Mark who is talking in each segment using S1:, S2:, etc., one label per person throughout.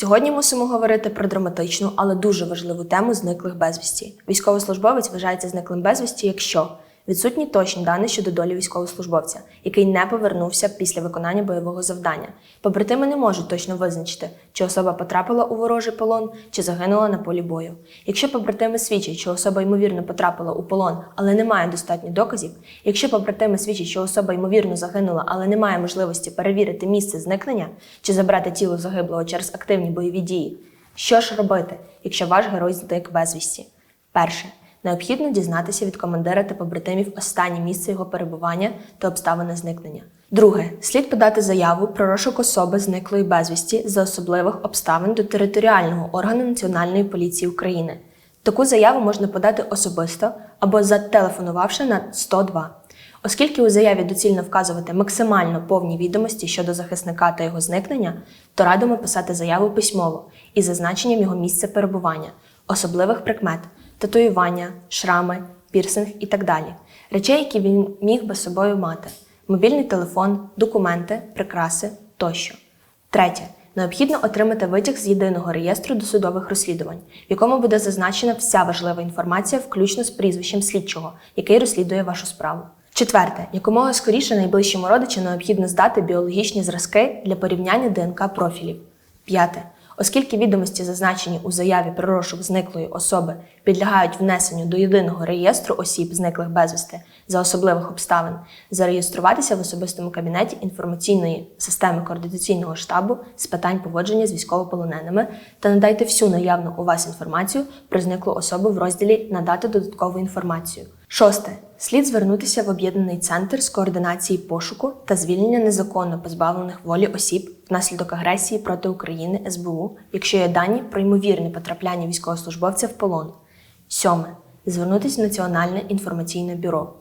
S1: Сьогодні мусимо говорити про драматичну, але дуже важливу тему зниклих безвісті. Військовослужбовець вважається зниклим безвісті, якщо відсутні точні дані щодо долі військовослужбовця, який не повернувся після виконання бойового завдання. Побратими не можуть точно визначити, чи особа потрапила у ворожий полон, чи загинула на полі бою. Якщо побратими свідчать, що особа ймовірно потрапила у полон, але немає достатньо доказів, якщо побратими свідчать, що особа ймовірно загинула, але немає можливості перевірити місце зникнення чи забрати тіло загиблого через активні бойові дії, що ж робити, якщо ваш герой зник безвісті? Перше. Необхідно дізнатися від командира та побратимів останнє місце його перебування та обставини зникнення. Друге, слід подати заяву про розшук особи зниклої безвісті за особливих обставин до територіального органу Національної поліції України. Таку заяву можна подати особисто або зателефонувавши на 102. Оскільки у заяві доцільно вказувати максимально повні відомості щодо захисника та його зникнення, то радимо писати заяву письмово із зазначенням його місця перебування, особливих прикмет, татуювання, шрами, пірсинг і так далі, речей, які він міг би собою мати, мобільний телефон, документи, прикраси тощо. Третє. Необхідно отримати витяг з єдиного реєстру досудових розслідувань, в якому буде зазначена вся важлива інформація, включно з прізвищем слідчого, який розслідує вашу справу. Четверте, якомога скоріше найближчому родичу необхідно здати біологічні зразки для порівняння ДНК профілів. П'яте. Оскільки відомості, зазначені у заяві про розшук зниклої особи, підлягають внесенню до єдиного реєстру осіб, зниклих безвісти за особливих обставин, зареєструватися в особистому кабінеті інформаційної системи координаційного штабу з питань поводження з військовополоненими та надайте всю наявну у вас інформацію про зниклу особу в розділі Надати додаткову інформацію. Шосте. Слід звернутися в об'єднаний центр з координації пошуку та звільнення незаконно позбавлених волі осіб внаслідок агресії проти України СБУ, якщо є дані про ймовірне потрапляння військовослужбовця в полон. Сьоме. Звернутися в Національне інформаційне бюро.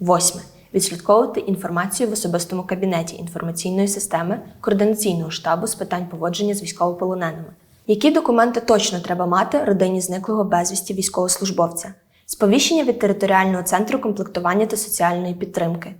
S1: Восьме. Відслідковувати інформацію в особистому кабінеті інформаційної системи координаційного штабу з питань поводження з військовополоненими. Які документи точно треба мати родині зниклого безвісті військовослужбовця? Сповіщення від територіального центру комплектування та соціальної підтримки.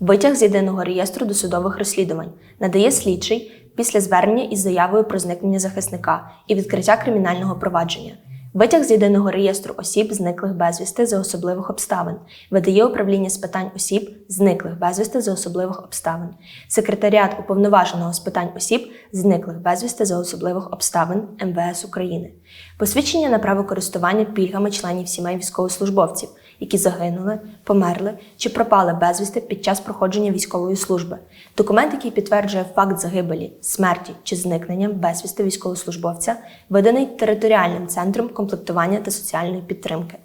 S1: Витяг з єдиного реєстру досудових розслідувань надає слідчий після звернення із заявою про зникнення захисника і відкриття кримінального провадження. Витяг з єдиного реєстру осіб, зниклих безвісти за особливих обставин, видає управління з питань осіб, зниклих безвісти за особливих обставин, секретаріат уповноваженого з питань осіб, зниклих безвісти за особливих обставин МВС України, посвідчення на право користування пільгами членів сімей військовослужбовців, які загинули, померли чи пропали безвісти під час проходження військової служби, документ, який підтверджує факт загибелі, смерті чи зникнення безвісти військовослужбовця, виданий територіальним центром комплектування та соціальної підтримки.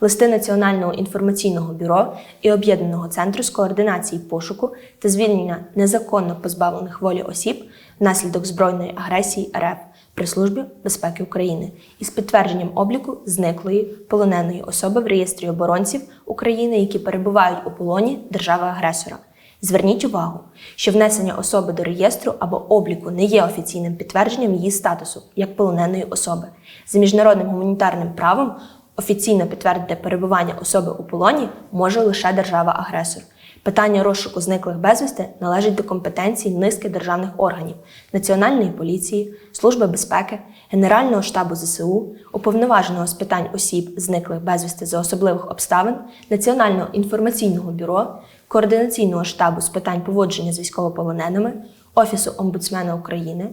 S1: Листи Національного інформаційного бюро і Об'єднаного центру з координації пошуку та звільнення незаконно позбавлених волі осіб внаслідок збройної агресії РФ при службі безпеки України із підтвердженням обліку зниклої полоненої особи в реєстрі оборонців України, які перебувають у полоні держави-агресора. Зверніть увагу, що внесення особи до реєстру або обліку не є офіційним підтвердженням її статусу як полоненої особи. За міжнародним гуманітарним правом офіційно підтвердити перебування особи у полоні може лише держава-агресор. Питання розшуку зниклих безвісти належить до компетенції низки державних органів Національної поліції, Служби безпеки, Генерального штабу ЗСУ, уповноваженого з питань осіб, зниклих безвісти за особливих обставин, Національного інформаційного бюро, Координаційного штабу з питань поводження з військовополоненими, Офісу омбудсмена України.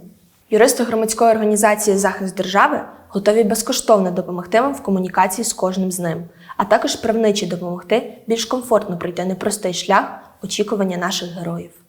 S1: Юристи громадської організації Захист держави готові безкоштовно допомогти вам в комунікації з кожним з ним, а також правничі допомогти більш комфортно пройти непростий шлях очікування наших героїв.